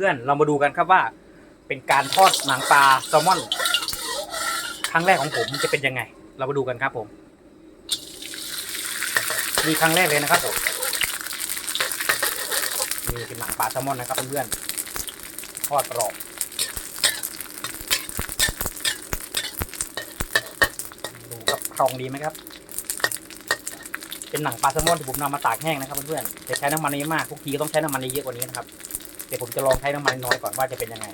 พื่อนเรามาดูกันครับว่า เป็นการทอดหนังปลาแซลมอนครั้งแรกของผมจะเป็นยังไง เรามาดูกันครับผมนี่ครั้งแรกเลยนะครับผมนี่เป็นหนังปลาแซลมอนนะครับเพื่อนๆทอดกรอบดูครับครองดีไหมครับ เป็นหนังปลาแซลมอนที่ผมนำมาตากแห้งนะครับเพื่อนๆจะใช้น้ำมันไม่มากทุกทีก็ต้องใช้น้ำมันเยอะกว่านี้นะครับ เดี๋ยวผมจะลองใช้น้ำมันน้อยก่อนว่าจะเป็นยังไง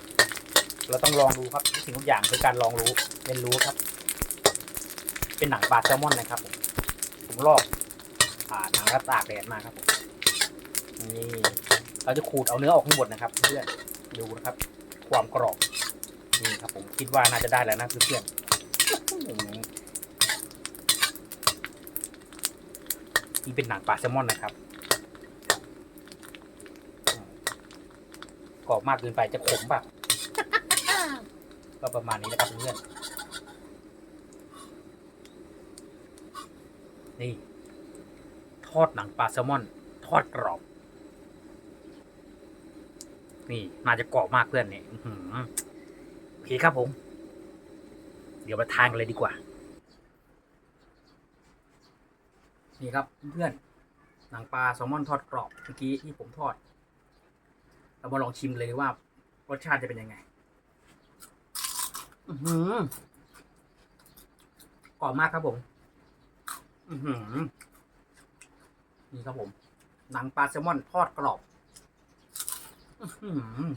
เราต้องลองดูครับทุกสิ่งทุกอย่างคือการลองรู้เรียนรู้ครับ เป็นหนังปลาแซลมอนนะครับผมผมลอกผ่าหนังกระตากแดดมาครับผมนี่เราจะขูดเอาเนื้อออกทั้งหมดนะครับ เพื่อนดูนะครับ ความกรอบนี่ครับ ผมคิดว่าน่าจะได้แล้วนะเพื่อนนี่เป็นหนังปลาแซลมอนนะครับ กรอบมากเกินไปจะขมป่ะก็ประมาณนี้นะครับเพื่อนนี่ ทอดหนังปลาแซลมอน ทอดกรอบ นี่น่าจะกรอบมากเพื่อนนี่หือโอเคครับผม เดี๋ยวมาทานกันเลยดีกว่า นี่ครับเพื่อนหนังปลาแซลมอนทอดกรอบเมื่อกี้ที่ผมทอด เรามาลองชิมเลยว่ารสชาติจะเป็นยังไง อือหือกรอบมากครับผม อือหือนี่ครับผม หนังปลาแซลมอนทอดกรอบ อือหือ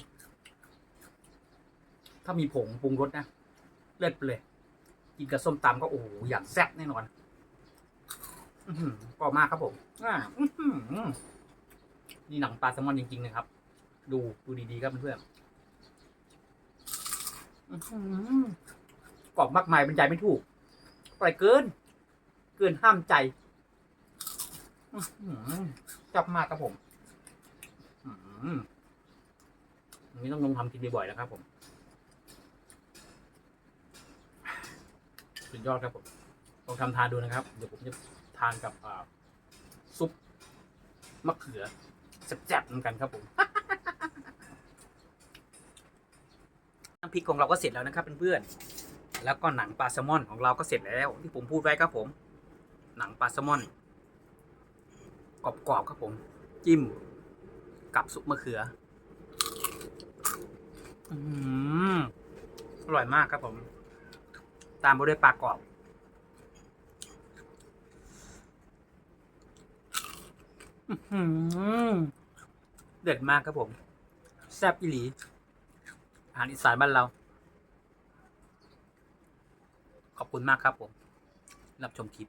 ถ้ามีผงปรุงรสนะ เลิศไปเลย กินกับส้มตำก็โอ้โหอย่างแซ่บแน่นอน อือหือกรอบมากครับผมอ่าอือหือนี่หนังปลาแซลมอนจริงๆนะครับ ดูดูดีๆครับเพื่อนๆอื้อหือกรอบมากมายบรรยายไม่ถูกอร่อยเกิน เกินห้ามใจอื้อหือจับมากครับผมอันนี้ต้องลงทำกินบ่อยๆแล้วครับ ผม สุดยอดครับผมลองทำทานดูนะครับ เดี๋ยวผมจะทานกับซุปมะเขือแซ่บๆเหมือนกันครับผม น้ำพริกของเราก็เสร็จแล้วนะครับเพื่อนๆแล้วก็หนังปลาแซลมอนของเราก็เสร็จแล้ว ที่ผมพูดไว้ครับผม หนังปลาแซลมอนกรอบๆครับผม จิ้ม กับซุปมะเขืออืมอร่อยมากครับผม ตามไปด้วยปลากรอบเด็ดมากครับผม แซ่บอีหลี อาหารอีสานบ้านเรา ขอบคุณมากครับผม รับชมคลิป